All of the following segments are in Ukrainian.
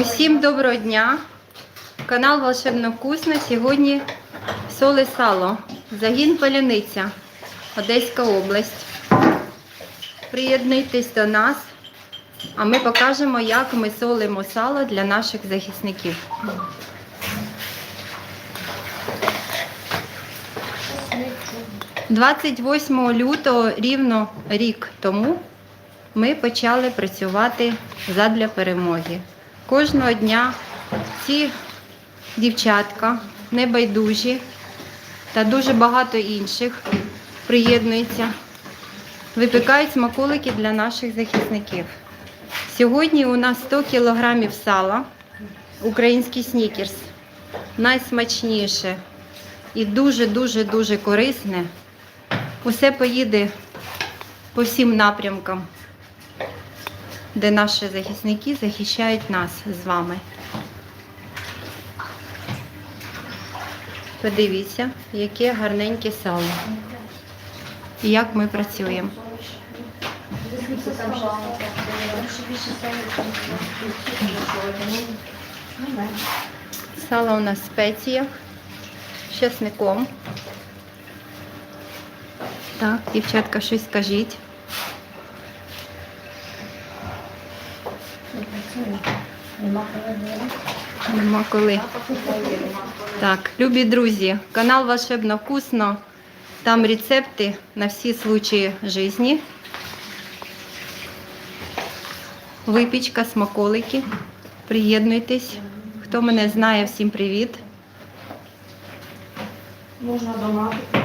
Усім доброго дня. Канал Волшебно Вкусно. Сьогодні соли сало. Загін Поляниця, Одеська область. Приєднуйтесь до нас, а ми покажемо, як ми солимо сало для наших захисників. – 28 лютого, рівно рік тому, ми почали працювати задля перемоги. Кожного дня ці дівчатка, небайдужі та дуже багато інших приєднуються, випікають смаколики для наших захисників. Сьогодні у нас 100 кілограмів сала, український снікерс, найсмачніше і дуже-дуже дуже корисне. Усе поїде по всім напрямкам де наші захисники захищають нас з вами. Подивіться, яке гарненьке сало. І як ми працюємо. Сало у нас в спеціях, з чесником. Так, дівчатка, щось скажіть. Нема коли. Так, любі друзі, канал Волшебно Вкусно. Там рецепти на всі случаї житті. Випічка, смаколики. Приєднуйтесь. Хто мене знає, всім привіт. Можна донатити.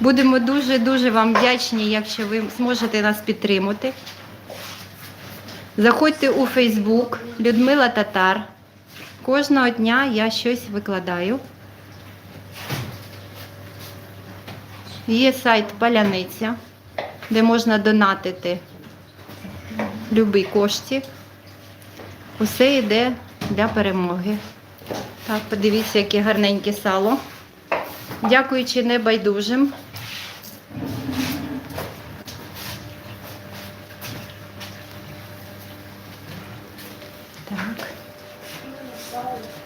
Будемо дуже-дуже вам вдячні, якщо ви зможете нас підтримати. Заходьте у Фейсбук Людмила Татар. Кожного дня я щось викладаю. Є сайт Паляниця, де можна донатити любі кошти. Усе йде для перемоги. Так, подивіться, яке гарненьке сало. Дякуючи небайдужим.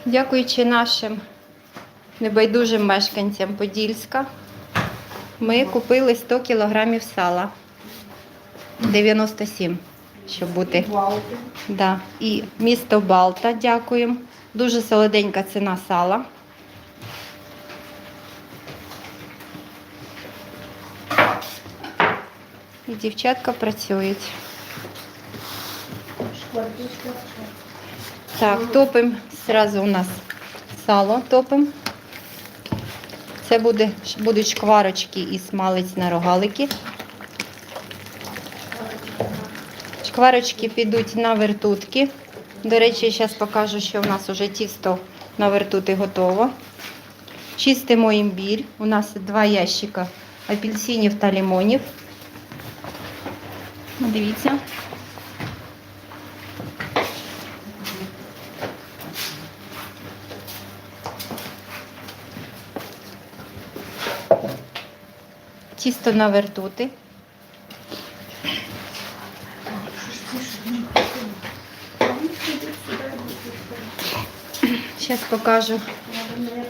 Дякуючи нашим небайдужим мешканцям Подільська, ми купили 100 кілограмів сала. 97, щоб бути. Да. І місто Балта, дякуємо. Дуже солоденька ціна сала. І дівчатка працюють. Так, топимо зразу у нас сало топимо. Це буде, будуть шкварочки і смалець на рогалики. Шкварочки підуть на вертутки. До речі, зараз покажу, що у нас вже тісто на вертути готово. Чистимо імбір. У нас два ящика апельсинів та лимонів. Дивіться. Тісто на вертути. Зараз покажу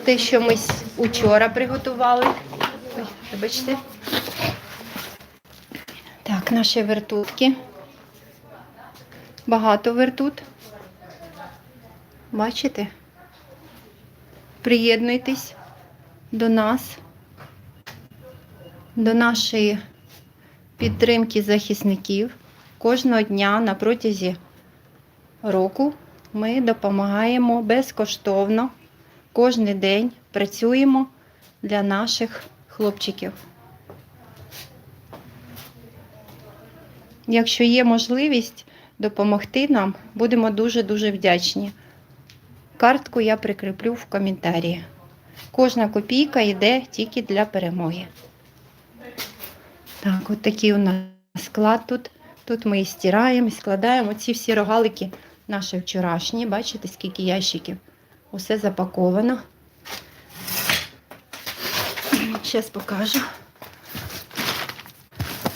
те, що ми учора приготували. Ой, вибачте. Так, наші вертутки. Багато вертут. Бачите? Приєднуйтесь до нас, до нашої підтримки захисників. Кожного дня на протязі року ми допомагаємо безкоштовно. Кожен день працюємо для наших хлопчиків. Якщо є можливість допомогти нам, будемо дуже-дуже вдячні. Картку я прикріплю в коментарі. Кожна копійка йде тільки для перемоги. Так, от такий у нас склад тут. Тут ми і стираємо, і складаємо. Ці всі рогалики наші вчорашні. Бачите, скільки ящиків. Усе запаковано. Зараз покажу.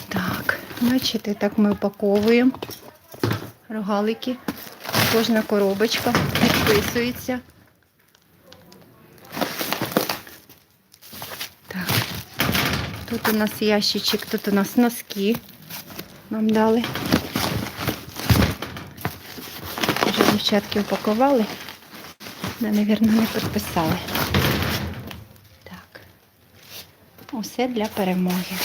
Так, бачите, так ми упаковуємо. рогалики. Кожна коробочка підписується. Тут у нас ящичок, тут у нас носки. Нам дали. Вже дівчатки упакували. Да, навірно, не підписали. Так. Усе для перемоги.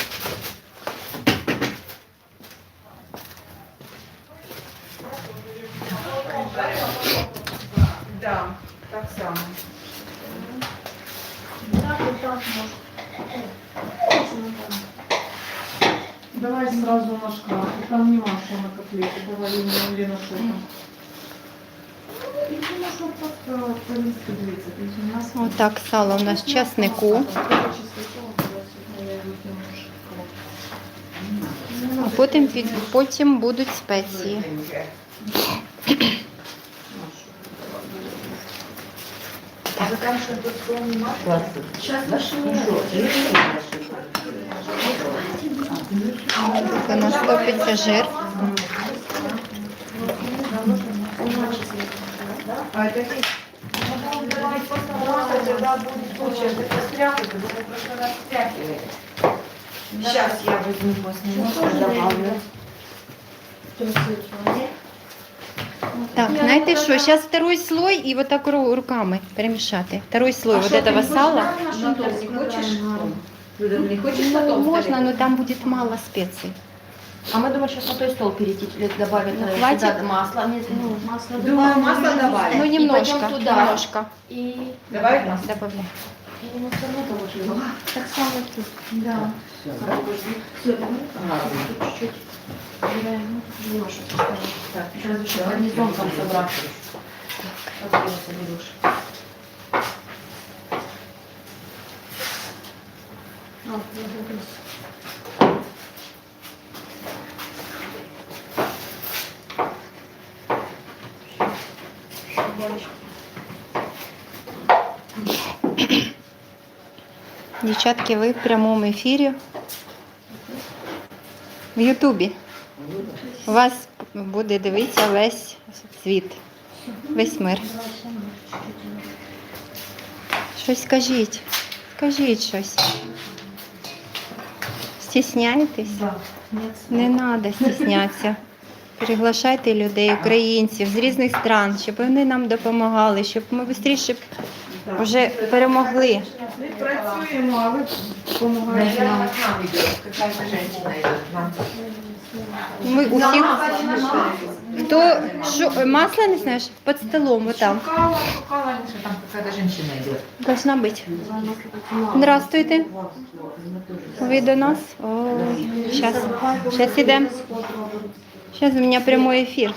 Да, так само. Так, вот так. Давай сразу на шкаф. Там нема що на котлеті. Давай Лена, Лена, що там. Нас Отак сало у нас часнику. А потім, потім будуть спеції. Заканчиваем по своему. Сейчас наши пассажир. Будет случай, это спрятать. Сейчас я возьму после него добавлю. Так, знаєте що, зараз второй слой і вот так ру- руками перемішати. Второй слой вот этого сала. На тортик хочешь? Не хочешь Ну, потом? можно, но там будет мало специй. А мы думаем, сейчас на той стол перейти, или добавить Ну, э, хватит? сюда масло. Не, ну, масло Думаю, добавим. масло добавим. Ну, И немножко, пойдем туда. немножко. И Давай масло. Добавляй. И на столе того же. Так само тут. Да. Все, давай. Чуть-чуть. Убираем. Ну, тут немножко. Так, сейчас еще гарнизон там собрать. Так, вот соберешь. А, вот здесь. Дівчатки, ви в прямому ефірі в Ютубі. Вас буде дивитися весь світ, весь мир. Щось скажіть. Скажіть щось. Стісняєтесь? Не треба стіснятися. Приглашайте людей, українців з різних стран, щоб вони нам допомагали, щоб ми швидше вже перемогли. Ми працюємо, а ви допомагаєте нам. Ми у всіх, хто що, масло не знаєш, під столом, отам. Шукала, шукала, что там какая-то женщина идет. Должна бути. Здравствуйте. Ви до нас? О, сейчас, сейчас ідемо. Сейчас у мене прямой ефір.